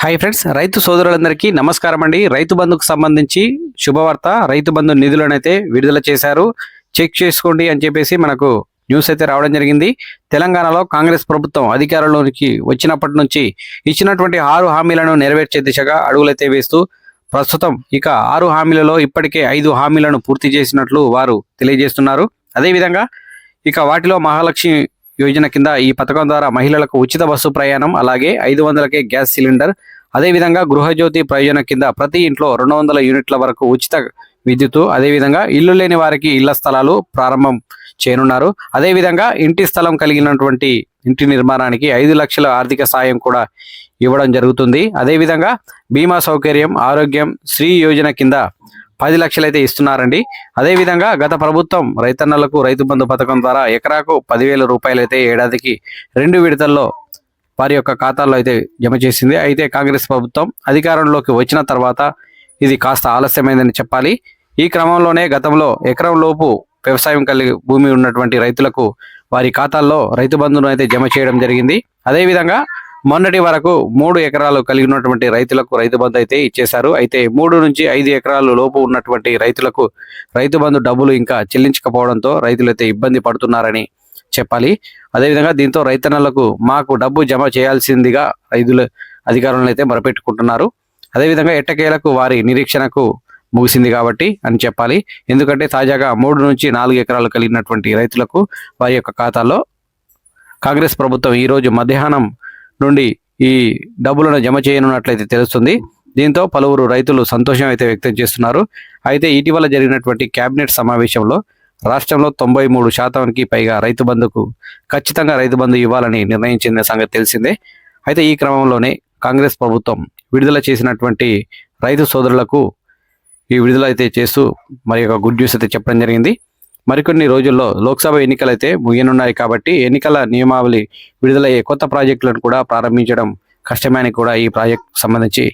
Hi friends రైతు సోదరులందరికీ నమస్కారం అండి. రైతు బంధుకు సంబంధించి శుభవార్త. రైతు బంధు నిధులనైతే విడుదల చేశారు. చెక్ చేసుకోండి అని చెప్పేసి మనకు న్యూస్ అయితే రావడం జరిగింది. తెలంగాణలో కాంగ్రెస్ ప్రభుత్వం అధికారంలోనికి వచ్చినప్పటి నుంచి ఇచ్చినటువంటి ఆరు హామీలను నెరవేర్చే దిశగా అడుగులైతే వేస్తూ ప్రస్తుతం ఇక ఆరు హామీలలో ఇప్పటికే ఐదు హామీలను పూర్తి చేసినట్లు వారు తెలియజేస్తున్నారు. అదేవిధంగా ఇక వాటిలో మహాలక్ష్మి యోజన కింద ఈ పథకం ద్వారా మహిళలకు ఉచిత బస్సు ప్రయాణం అలాగే ఐదు వందలకే గ్యాస్ సిలిండర్ అదేవిధంగా గృహజ్యోతి ప్రయోజన కింద ప్రతి ఇంట్లో రెండు వందల యూనిట్ల వరకు ఉచిత విద్యుత్ అదేవిధంగా ఇల్లు లేని వారికి ఇళ్ళ స్థలాలు ప్రారంభం చేయనున్నారు. అదేవిధంగా ఇంటి స్థలం కలిగినటువంటి ఇంటి నిర్మాణానికి ఐదు లక్షల ఆర్థిక సాయం కూడా ఇవ్వడం జరుగుతుంది. అదేవిధంగా బీమా సౌకర్యం ఆరోగ్యం శ్రీ యోజన కింద పది లక్షలైతే ఇస్తున్నారండి. అదేవిధంగా గత ప్రభుత్వం రైతన్నలకు రైతు బంధు పథకం ద్వారా ఎకరాకు పదివేల రూపాయలు అయితే ఏడాదికి రెండు విడతల్లో వారి యొక్క ఖాతాల్లో అయితే జమ చేసింది. అయితే కాంగ్రెస్ ప్రభుత్వం అధికారంలోకి వచ్చిన తర్వాత ఇది కాస్త ఆలస్యమైందని చెప్పాలి. ఈ క్రమంలోనే గతంలో ఎకరం లోపు వ్యవసాయం కలిగి భూమి ఉన్నటువంటి రైతులకు వారి ఖాతాల్లో రైతు బంధును అయితే జమ చేయడం జరిగింది. అదేవిధంగా మొన్నటి వరకు మూడు ఎకరాలు కలిగి ఉన్నటువంటి రైతులకు రైతు బంధు అయితే ఇచ్చేశారు. అయితే మూడు నుంచి ఐదు ఎకరాలు లోపు ఉన్నటువంటి రైతులకు రైతు బంధు డబ్బులు ఇంకా చెల్లించకపోవడంతో రైతులు అయితే ఇబ్బంది పడుతున్నారని చెప్పాలి. అదేవిధంగా దీంతో రైతన్నలకు మాకు డబ్బు జమ చేయాల్సిందిగా రైతులు అధికారులను అయితే మొరపెట్టుకుంటున్నారు. అదేవిధంగా ఎట్టకేలకు వారి నిరీక్షణకు ముగిసింది కాబట్టి అని చెప్పాలి. ఎందుకంటే తాజాగా మూడు నుంచి నాలుగు ఎకరాలు కలిగినటువంటి రైతులకు వారి యొక్క ఖాతాలో కాంగ్రెస్ ప్రభుత్వం ఈరోజు మధ్యాహ్నం నుండి ఈ డబ్బులను జమ చేయనున్నట్లయితే తెలుస్తుంది. దీంతో పలువురు రైతులు సంతోషం అయితే వ్యక్తం చేస్తున్నారు. అయితే ఇటీవల జరిగినటువంటి కేబినెట్ సమావేశంలో రాష్ట్రంలో తొంభై మూడు శాతానికి పైగా రైతు బంధుకు ఖచ్చితంగా రైతు బంధు ఇవ్వాలని నిర్ణయించిన సంగతి తెలిసిందే. అయితే ఈ క్రమంలోనే కాంగ్రెస్ ప్రభుత్వం విడుదల చేసినటువంటి రైతు సోదరులకు ఈ విడుదల అయితే చేస్తూ మరి ఒక గుడ్ న్యూస్ అయితే చెప్పడం జరిగింది. మరికొన్ని రోజుల్లో లోక్సభ ఎన్నికలైతే ముగియనున్నాయి కాబట్టి ఎన్నికల నియమావళి విడుదలయ్యే కొత్త ప్రాజెక్టులను కూడా ప్రారంభించడం కష్టమని కూడా ఈ ప్రాజెక్ట్ సంబంధించి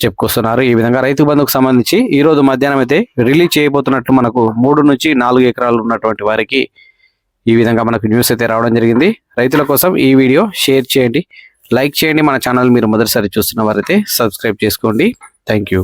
చెప్పుకొస్తున్నారు. ఈ విధంగా రైతు బంధుకు సంబంధించి ఈ రోజు మధ్యాహ్నం అయితే రిలీజ్ చేయబోతున్నట్లు మనకు మూడు నుంచి నాలుగు ఎకరాలు ఉన్నటువంటి వారికి ఈ విధంగా మనకు న్యూస్ అయితే రావడం జరిగింది. రైతుల కోసం ఈ వీడియో షేర్ చేయండి. లైక్ చేయండి. మన ఛానల్ మీరు మొదటిసారి చూస్తున్న వారైతే సబ్స్క్రైబ్ చేసుకోండి. Thank you.